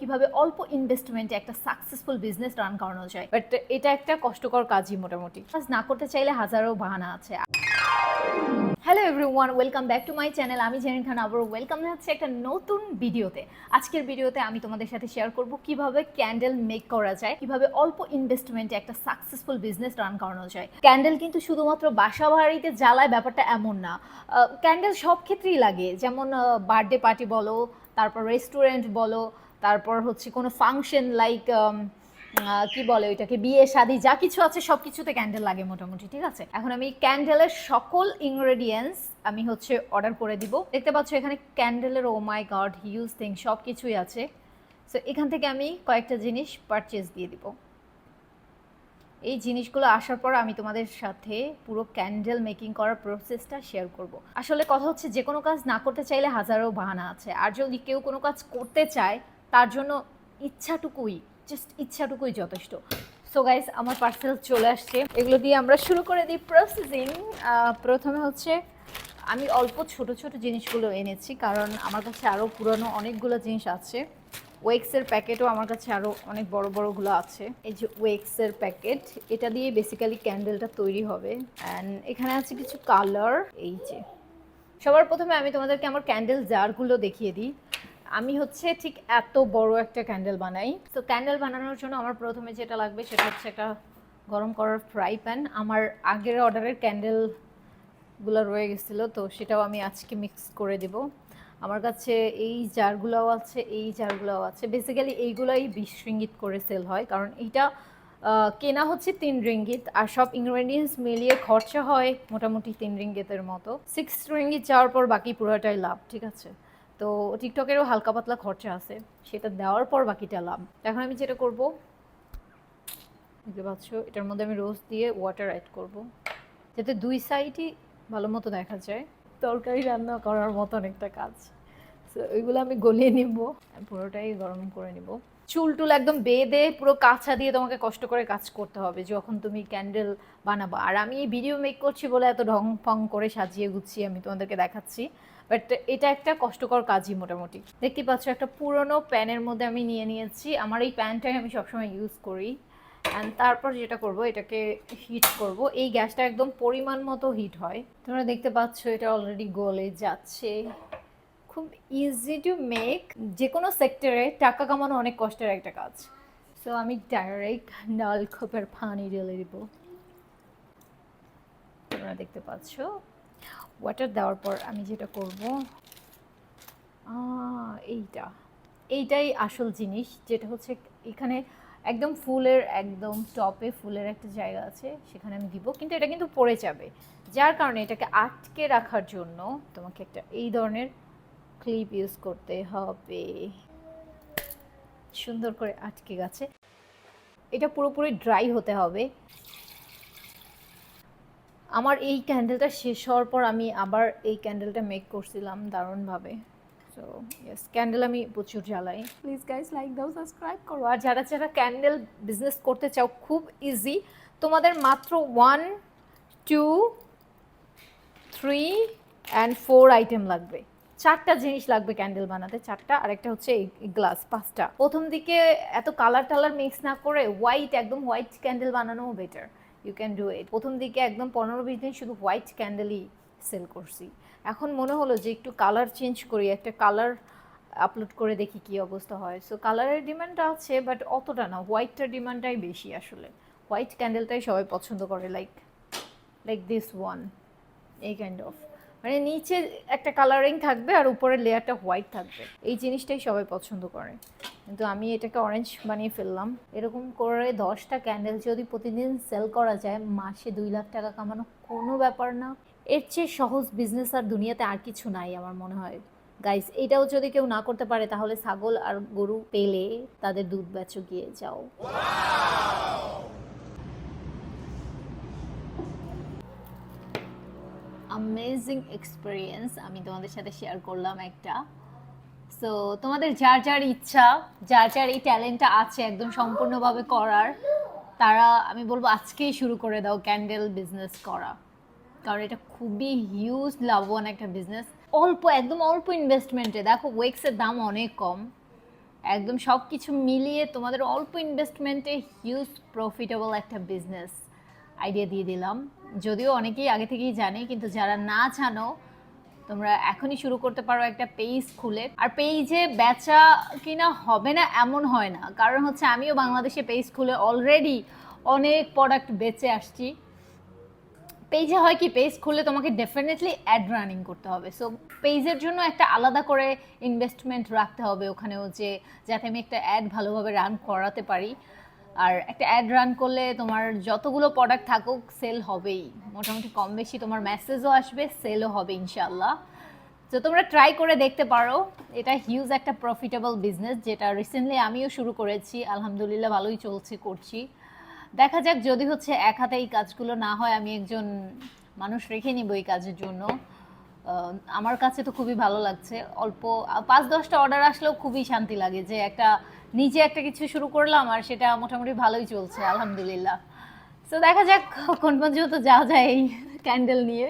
কীভাবে অল্প ইনভেস্টমেন্টে একটা সাকসেসফুল বিজনেস রান করানো যায়। বাট এটা একটা কষ্টকর কাজই মোটামুটি। কাজ না করতে চাইলে হাজারো বাহানা আছে। Hello everyone welcome back to my channel আমি জেরিন খান আবার ওয়েলকাম জানাচ্ছি একটা নতুন ভিডিওতে আজকের ভিডিওতে আমি তোমাদের সাথে শেয়ার করব কীভাবে ক্যান্ডেল মেক করা যায় কীভাবে অল্প ইনভেস্টমেন্টে একটা সাকসেসফুল বিজনেস রান করানো যায়। ক্যান্ডেল কিন্তু শুধুমাত্র বাসা বাড়িতে জ্বালায় ব্যাপারটা এমন না। ক্যান্ডেল সব ক্ষেত্রেই লাগে। যেমন বার্থডে পার্টি বলো তারপর রেস্টুরেন্ট বলো তারপর হচ্ছে কোনো ফাংশন লাইক কি বলে ওইটাকে, বিয়ে, শাদি, যা কিছু আছে সব কিছুতে ক্যান্ডেল লাগে মোটামুটি, ঠিক আছে? এখন আমি ক্যান্ডেলের সকল ইনগ্রেডিয়েন্টস আমি হচ্ছে অর্ডার করে দিব। দেখতে পাচ্ছ এখানে ক্যান্ডেলের oh my god huge thing সব কিছুই আছে। সো এখান থেকে আমি কয়েকটা জিনিস পারচেজ দিয়ে দিব। এই জিনিসগুলো আসার পর আমি তোমাদের সাথে পুরো ক্যান্ডেল মেকিং করার প্রসেসটা শেয়ার করব। আসলে কথা হচ্ছে যে কোনো কাজ না করতে চাইলে হাজারো বাহানা আছে। আর যদি কেউ কোনো কাজ করতে চায় তার জন্য ইচ্ছাটুকুই জাস্ট ইচ্ছাটুকুই যথেষ্ট। সো গাইস আমার পার্সেল চলে আসছে। এগুলো দিয়ে আমরা শুরু করে দিই প্রসেসিং প্রথমে হচ্ছে, আমি অল্প ছোট ছোট জিনিসগুলো এনেছি, কারণ আমার কাছে আরও পুরনো অনেকগুলো জিনিস আছে। ওয়েক্সের প্যাকেটও আমার কাছে আরও অনেক বড় বড়গুলো আছে। এই যে ওয়েক্সের প্যাকেট, এটা দিয়ে বেসিক্যালি ক্যান্ডেলটা তৈরি হবে। অ্যান্ড এখানে আছে কিছু কালার এই যে। সবার প্রথমে আমি তোমাদেরকে আমার ক্যান্ডেল জারগুলো দেখিয়ে দিই। আমি হচ্ছে ঠিক এত বড় একটা ক্যান্ডেল বানাই। তো ক্যান্ডেল বানানোর জন্য আমার প্রথমে যেটা লাগবে সেটা হচ্ছে একটা গরম করার ফ্রাই প্যান আমার আগের অর্ডারের ক্যান্ডেলগুলো রয়ে গেছিল, তো সেটাও আমি আজকে মিক্স করে দেব। আমার কাছে এই জারগুলোও আছে, এই জারগুলোও আছে। বেসিক্যালি এইগুলোই বিশ রিঙ্গিত করে সেল হয়, কারণ এইটা কেনা হচ্ছে তিন রিঙ্গিত আর সব ইনগ্রেডিয়েন্টস মিলিয়ে খরচা হয় মোটামুটি তিন রিঙ্গিতের মতো। সিক্স রিঙ্গিত যাওয়ার পর বাকি পুরোটাই লাভ, ঠিক আছে? তো টিকটকেরও হালকা পাতলা খরচা আছে, সেটা দেওয়ার পর বাকিটা লাভ। এখন আমি যেটা করব, দেখতে পাচ্ছ, এটার মধ্যে আমি রোজ দিয়ে ওয়াটার অ্যাড করব, যাতে দুই সাইডই ভালো মতো দেখা যায়। তরকারি রান্না করার মতন একটা কাজ। সো ওইগুলো আমি গলিয়ে নিব পুরোটাই গরম করে নিব। চুল টুল একদম বেঁধে পুরো কাছা দিয়ে তোমাকে কষ্ট করে কাজ করতে হবে, যখন তুমি ক্যান্ডেল বানাবো। আর আমি ভিডিও মেক করছি বলে এত ঢং ফং করে সাজিয়ে গুছিয়ে আমি তোমাদেরকে দেখাচ্ছি। বাট এটা একটা কষ্টকর কাজই মোটামুটি। দেখতে পাচ্ছ একটা পুরনো প্যানের মধ্যে আমি নিয়ে নিয়েছি। আমার এই প্যানটাই আমি সবসময় ইউজ করি। অ্যান্ড তারপর যেটা করব, এটাকে হিট করব। এই গ্যাসটা একদম পরিমাণ মতো হিট হয়। তোমরা দেখতে পাচ্ছ এটা অলরেডি গলে যাচ্ছে। খুব ইজি টু মেক যে কোনো সেক্টরে টাকা কামানো অনেক কষ্টের একটা কাজ। সো আমি ডাইরেক্ট নলকূপের পানি ঢেলে দিব। তোমরা দেখতে পাচ্ছ। ওয়াটার দেওয়ার পর আমি যেটা করব এইটা। এইটাই আসল জিনিস, যেটা হচ্ছে এখানে একদম ফুলের, একদম টপে ফুলের একটা জায়গা আছে, সেখানে আমি দিব। কিন্তু এটা কিন্তু পড়ে যাবে। যার কারণে এটাকে আটকে রাখার জন্য তোমাকে একটা এই ধরনের ক্লিপ ইউজ করতে হবে। সুন্দর করে আটকে গেছে। এটা পুরোপুরি ড্রাই হতে হবে। আমার এই ক্যান্ডেলটা শেষ হওয়ার পর আমি আবার এই ক্যান্ডেলটা মেক করছিলাম দারুণভাবে। সো ইয়েস ক্যান্ডেল আমি প্রচুর জ্বালাই। প্লিজ গাইজ লাইক দাও সাবস্ক্রাইব করো। আর যারা যারা ক্যান্ডেল বিজনেস করতে চাও, খুব ইজি তোমাদের মাত্র one two three and four item লাগবে। চারটা জিনিস লাগবে ক্যান্ডেল বানাতে। চারটা আর একটা হচ্ছে গ্লাস পাঁচটা। প্রথম দিকে এত কালার টালার মিক্স না করে হোয়াইট একদম white candle বানানোও better you can do it প্রথম দিকে একদম পনেরো বিশ দিন শুধু হোয়াইট ক্যান্ডেলই সেল করছি। এখন মনে হলো যে একটু কালার চেঞ্জ করি, একটা কালার আপলোড করে দেখি কি অবস্থা হয়। সো কালারের ডিমান্ডটা আছে বাট অতটা না। হোয়াইটটার ডিমান্ডটাই বেশি আসলে। হোয়াইট ক্যান্ডেলটাই সবাই পছন্দ করে লাইক লাইক দিস ওয়ান এই কাইন্ড অফ মানে নিচে একটা কালারিং থাকবে আর উপরের লেয়ারটা হোয়াইট থাকবে। এই জিনিসটাই সবাই পছন্দ করে। কিন্তু আমি এটাকে অরেঞ্জ বানিয়ে ফেললাম। এরকম করে দশটা ক্যান্ডেল যদি প্রতিদিন সেল করা যায়, মাসে দুই লাখ টাকা কামানো কোনো ব্যাপার না। এর চেয়ে সহজ বিজনেস আর দুনিয়াতে আর কিছু নাই আমার মনে হয়। গাইস এটাও যদি কেউ না করতে পারে, তাহলে ছাগল আর গরু পেলে তাদের দুধ বেচো গিয়ে, যাও। আমেজিং এক্সপিরিয়েন্স আমি তোমাদের সাথে শেয়ার করলাম একটা। সো তোমাদের যার যার ইচ্ছা, যার যার এই ট্যালেন্টটা আছে একদম সম্পূর্ণভাবে করার, তারা, আমি বলব আজকেই শুরু করে দাও ক্যান্ডেল বিজনেস করা। কারণ এটা খুবই হিউজ লাভবান একটা বিজনেস অল্প, একদম অল্প ইনভেস্টমেন্টে দেখো ওয়েক্সের দাম অনেক কম। একদম সব কিছু মিলিয়ে তোমাদের অল্প ইনভেস্টমেন্টে হিউজ প্রফিটেবল একটা বিজনেস আইডিয়া দিয়ে দিলাম। যদিও অনেকেই আগে থেকেই জানে, কিন্তু যারা না জানো তোমরা এখনই শুরু করতে পারো একটা পেজ খুলে। আর পেজে বেচা কিনা হবে না এমন হয় না। কারণ হচ্ছে আমিও বাংলাদেশে পেজ খুলে অলরেডি অনেক প্রোডাক্ট বেচে আসছি। পেজে হয় কি পেজ খুললে তোমাকে ডেফিনেটলি অ্যাড রানিং করতে হবে। সো পেজের জন্য একটা আলাদা করে ইনভেস্টমেন্ট রাখতে হবে ওখানেও যে, যাতে আমি একটা অ্যাড ভালোভাবে রান করাতে পারি। আর একটা অ্যাড রান করলে তোমার যতগুলো প্রোডাক্ট থাকুক সেল হবেই। মোটামুটি কম বেশি তোমার মেসেজও আসবে সেলও হবে ইনশাল্লাহ তো তোমরা ট্রাই করে দেখতে পারো। এটা হিউজ একটা প্রফিটেবল বিজনেস যেটা রিসেন্টলি আমিও শুরু করেছি। আলহামদুলিল্লাহ, ভালোই চলছে, করছি। দেখা যাক, যদি হচ্ছে এক হাতে এই কাজগুলো না হয়, আমি একজন মানুষ রেখে নিব এই কাজের জন্য। আমার কাছে তো খুবই ভালো লাগছে। অল্প, পাঁচ দশটা অর্ডার আসলেও খুবই শান্তি লাগে যে একটা নিজে একটা কিছু শুরু করলাম আর সেটা মোটামুটি ভালোই চলছে, আলহামদুলিল্লাহ। তো দেখা যাক কোন পর্যন্ত যাওয়া যায় এই ক্যান্ডেল নিয়ে।